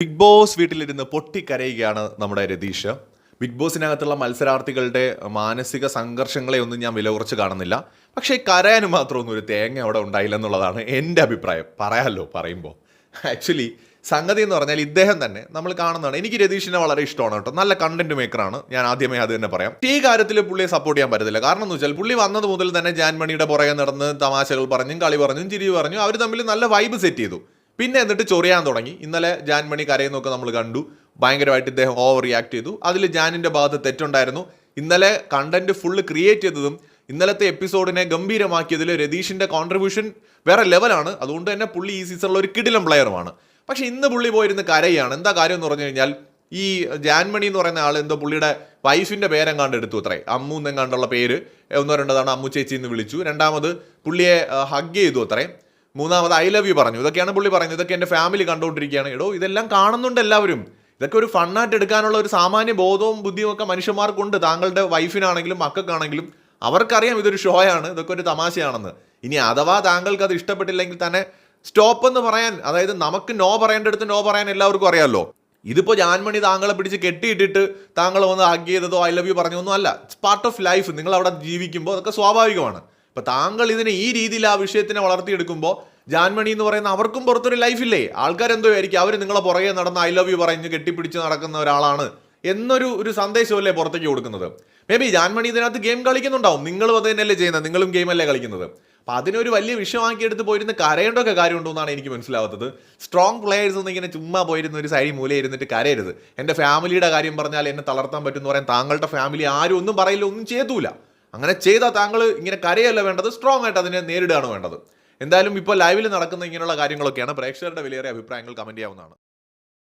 Big boss വീട്ടിലിരുന്ന് പൊട്ടിക്കരയുകയാണ് നമ്മുടെ Ratheesh. Big ബോസിനകത്തുള്ള മത്സരാർത്ഥികളുടെ മാനസിക സംഘർഷങ്ങളെ ഒന്നും ഞാൻ വില കുറച്ച് കാണുന്നില്ല. പക്ഷേ കരയാനും മാത്രമൊന്നും ഒരു തേങ്ങ അവിടെ ഉണ്ടായില്ല എന്നുള്ളതാണ് എന്റെ അഭിപ്രായം. പറയാമല്ലോ പറയുമ്പോൾ ആക്ച്വലി സംഗതി എന്ന് പറഞ്ഞാൽ ഇദ്ദേഹം തന്നെ നമ്മൾ കാണുന്നതാണ്. എനിക്ക് രതീഷിനെ വളരെ ഇഷ്ടമാണ് കേട്ടോ. നല്ല കണ്ടന്റ് മേക്കറാണ് ഞാൻ ആദ്യമേ അത് തന്നെ പറയാം. ഈ കാര്യത്തിൽ പുള്ളിയെ സപ്പോർട്ട് ചെയ്യാൻ പറ്റത്തില്ല. കാരണം എന്ന് വെച്ചാൽ പുള്ളി വന്നത് മുതൽ തന്നെ ജാൻമണിയുടെ പുറകെ നടന്ന് തമാശകൾ പറഞ്ഞും കളി പറഞ്ഞും ചിരി പറഞ്ഞു അവർ തമ്മിൽ നല്ല വൈബ് സെറ്റ് ചെയ്തു. പിന്നെ എന്നിട്ട് ചൊറിയാൻ തുടങ്ങി. ഇന്നലെ ജാൻമണി കരയുന്നൊക്കെ നമ്മൾ കണ്ടു. ഭയങ്കരമായിട്ട് ഇദ്ദേഹം ഓവർ റിയാക്ട് ചെയ്തു. അതിൽ ജാനിന്റെ ഭാഗത്ത് തെറ്റുണ്ടായിരുന്നു. ഇന്നലെ കണ്ടന്റ് ഫുള്ള് ക്രിയേറ്റ് ചെയ്തതും ഇന്നലത്തെ എപ്പിസോഡിനെ ഗംഭീരമാക്കിയതിൽ രതീഷിന്റെ കോൺട്രിബ്യൂഷൻ വേറെ ലെവലാണ് അതുകൊണ്ട് തന്നെ പുള്ളി ഈ സീസണിൽ ഒരു കിടിലം പ്ലെയറുമാണ് പക്ഷേ ഇന്ന് പുള്ളി പോയിരുന്ന കരയാണ്. എന്താ കാര്യം എന്ന് പറഞ്ഞു കഴിഞ്ഞാൽ ഈ ജാൻമണി എന്ന് പറയുന്ന ആൾ എന്തോ പുള്ളിയുടെ വൈഫിന്റെ പേരെങ്ങാണ്ട് എടുത്തു അത്രേ. അമ്മു എന്നെങ്ങാണ്ടുള്ള പേര്. ഒന്നോ രണ്ടോ തവണ അമ്മു ചേച്ചി എന്ന് വിളിച്ചു. രണ്ടാമത് പുള്ളിയെ ഹഗ് ചെയ്തു അത്രേ. മൂന്നാമത് ഐ ലവ് യു പറഞ്ഞു. ഇതൊക്കെയാണ് പുള്ളി പറയുന്നത്. ഇതൊക്കെ എന്റെ ഫാമിലി കണ്ടുകൊണ്ടിരിക്കുകയാണ്. എടോ ഇതെല്ലാം കാണുന്നുണ്ട് എല്ലാവരും. ഇതൊക്കെ ഒരു ഫണ്ണായിട്ട് എടുക്കാനുള്ള ഒരു സാമാന്യ ബോധവും ബുദ്ധിയും ഒക്കെ മനുഷ്യന്മാർക്കുണ്ട്. താങ്കളുടെ വൈഫിനാണെങ്കിലും മക്കൾക്കാണെങ്കിലും അവർക്കറിയാം ഇതൊരു ഷോയാണ് ഇതൊക്കെ ഒരു തമാശയാണെന്ന്. ഇനി അഥവാ താങ്കൾക്ക് അത് ഇഷ്ടപ്പെട്ടില്ലെങ്കിൽ തന്നെ സ്റ്റോപ്പ് എന്ന് പറയാൻ അതായത് നമുക്ക് നോ പറയേണ്ടടുത്ത് നോ പറയാൻ എല്ലാവർക്കും അറിയാമല്ലോ ഇതിപ്പോൾ ജാൻമണി താങ്കളെ പിടിച്ച് കെട്ടിയിട്ടിട്ട് താങ്കൾ വന്ന് ഹഗ് ചെയ്തതോ ഐ ലവ് യു പറഞ്ഞൊന്നും അല്ല. ഇറ്റ്സ് പാർട്ട് ഓഫ് ലൈഫ് നിങ്ങൾ അവിടെ ജീവിക്കുമ്പോൾ അതൊക്കെ സ്വാഭാവികമാണ്. ഇപ്പൊ താങ്കൾ ഇതിനെ ഈ രീതിയിൽ ആ വിഷയത്തിനെ വളർത്തിയെടുക്കുമ്പോൾ ജാൻമണി എന്ന് പറയുന്ന അവർക്കും പുറത്തൊരു ലൈഫില്ലേ ആൾക്കാരെന്തോ ആയിരിക്കും. അവർ നിങ്ങളെ പുറകെ നടന്ന് ഐ ലവ് യു പറഞ്ഞ് കെട്ടിപ്പിടിച്ച് നടക്കുന്ന ഒരാളാണ് എന്നൊരു ഒരു സന്ദേശമല്ലേ പുറത്തേക്ക് കൊടുക്കുന്നത്? മേ ബി ജാൻമണി ഇതിനകത്ത് ഗെയിം കളിക്കുന്നുണ്ടാവും. നിങ്ങളും അത് തന്നെയല്ലേ ചെയ്യുന്നത്. നിങ്ങളും ഗെയിം അല്ലേ കളിക്കുന്നത്. അപ്പൊ അതിനൊരു വലിയ വിഷയമാക്കി എടുത്ത് പോയിരുന്ന് കരയേണ്ടൊക്കെ കാര്യമുണ്ടോ എന്നാണ് എനിക്ക് മനസ്സിലാവാത്തത്. സ്ട്രോങ് പ്ലെയേഴ്സ് ഒന്നും ഇങ്ങനെ ചുമ്മാ പോയിരുന്ന ഒരു സൈഡിൽ മൂല ഇരുന്നിട്ട് കരയരുത്. എന്റെ ഫാമിലിയുടെ കാര്യം പറഞ്ഞാൽ എന്നെ തളർത്താൻ പറ്റുമെന്ന് പറയാൻ താങ്കളുടെ ഫാമിലി ആരും ഒന്നും പറയില്ല ഒന്നും ചെയ്തൂല അങ്ങനെ ചെയ്താൽ താങ്കൾ ഇങ്ങനെ കരയല്ല വേണ്ടത് സ്ട്രോങ് ആയിട്ട് അതിനെ നേരിടുകയാണ് വേണ്ടത്. എന്തായാലും ഇപ്പോൾ ലൈവിൽ നടക്കുന്ന ഇങ്ങനെയുള്ള കാര്യങ്ങളൊക്കെയാണ് പ്രേക്ഷകരുടെ വിലയേറിയ അഭിപ്രായങ്ങൾ കമന്റ് ചെയ്യാവുന്നതാണ്.